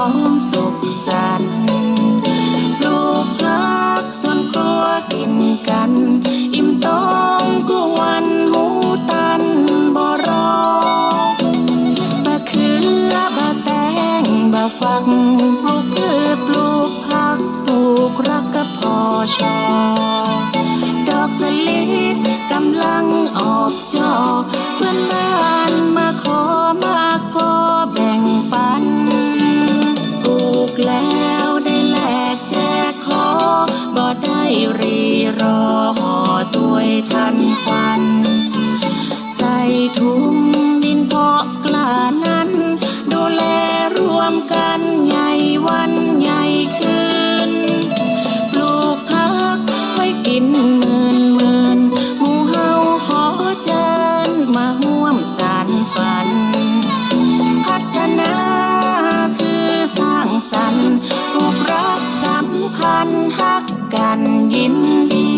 อมสุขสันปลูกผักส่วนครัวกินกัน อิ่มต้องกูวันหูตันบ่รอบะคือบะแตงบะฟักปลูกพืชปลูกผักปลูกรักกับพอชอดอกสลิดกำลังออกจอ รีรอห่อตัวยทันควันใส่ถุงดินเพาะกล้านั้น ดูแลรวมกันใหญ่วันใหญ่คืนปลูกพักไว้กินหมื่น ยินดี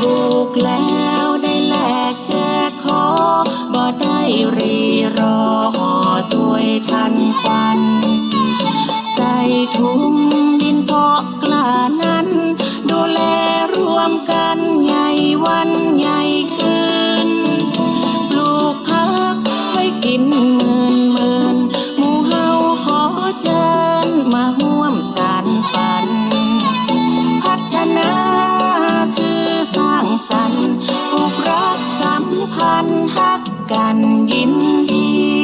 ถูกแล้วได้แลกแจกขอบ่ได้รีรอห่อตัวยทันควัน นั้น ดูแลรวมกันใหญ่วันใหญ่คืนปลูกพักไว้กินหมื่นหมื่นหมู่เฮาขอเจิญมาห่วมสารฝัน พัฒนาคือสร้างสรรค์ผูกรักสัมพันธ์ฮักกันยินดี